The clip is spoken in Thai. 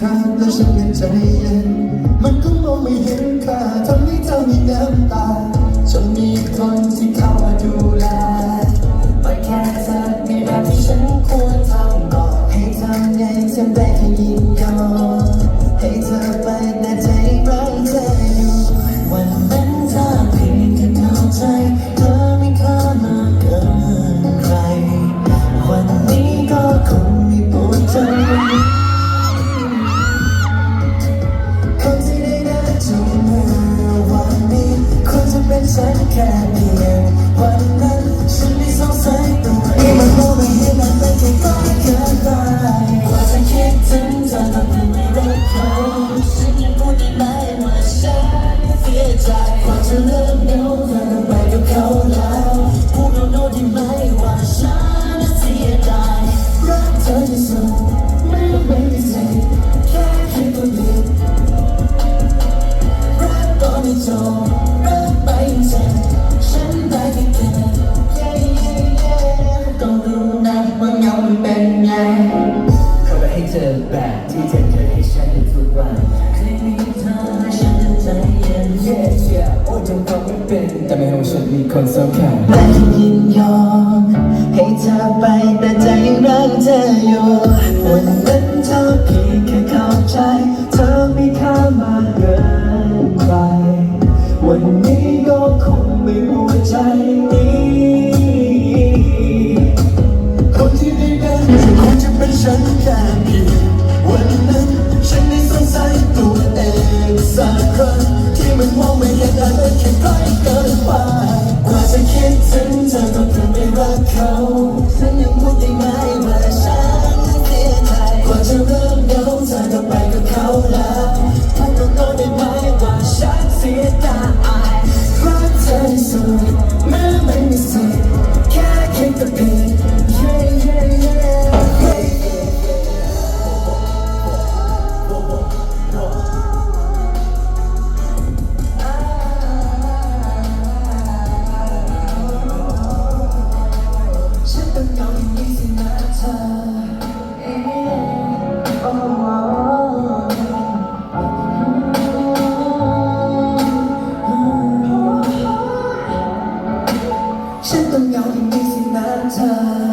ทำแล้วฉันเป็นใจมันก็มองไม่เห็น Jehovah. แต่ไม่รู้ฉันมีคนสำคัญแต่ยินยอมให้เธอไปแต่ใจยังรักเธออยู่วันนั้นเธอเพียงแค่เข้าใจ missing my time